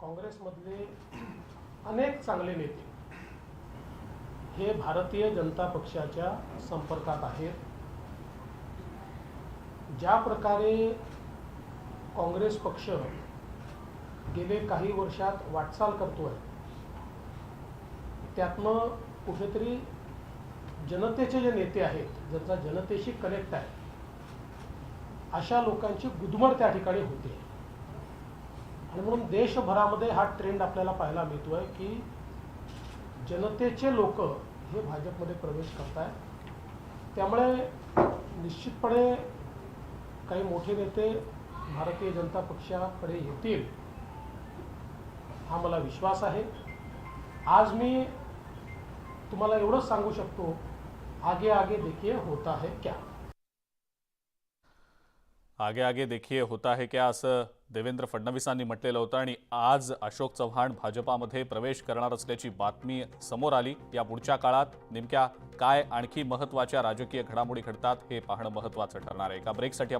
काँग्रेसमधले अनेक चांगले नेते हे भारतीय जनता पक्षाच्या संपर्कात आहेत. ज्या प्रकारे काँग्रेस पक्ष गेले काही वर्षात वाटचाल करतो आहे त्यातनं कुठेतरी जनतेचे जे नेते आहेत ज्यांचा जनतेशी कनेक्ट आहे अशा लोकांची गुदमर त्या ठिकाणी होते. आणि म्हणून देशभरामध्ये हा ट्रेंड आपल्याला पाहायला मिळतोय की जनतेचे लोक हे भाजपमध्ये प्रवेश करत आहेत त्यामुळे निश्चितपणे काही मोठे नेते भारतीय जनता पक्षाकडे येतील हा मला विश्वास आहे. आज मी तुम्हाला एवढंच सांगू शकतो आगे आगे देखिए होता है क्या. आगे आगे देखिए होता है क्या असं? देवेंद्र फडणवीसांनी म्हटलेलं होतं आणि आज अशोक चव्हाण भाजपामध्ये प्रवेश करणार असल्याची बातमी समोर आली. या पुढच्या काळात नेमक्या काय आणखी महत्त्वाच्या राजकीय घडामोडी घडतात हे पाहणं महत्त्वाचं ठरणार आहे. एका ब्रेकसाठी आपण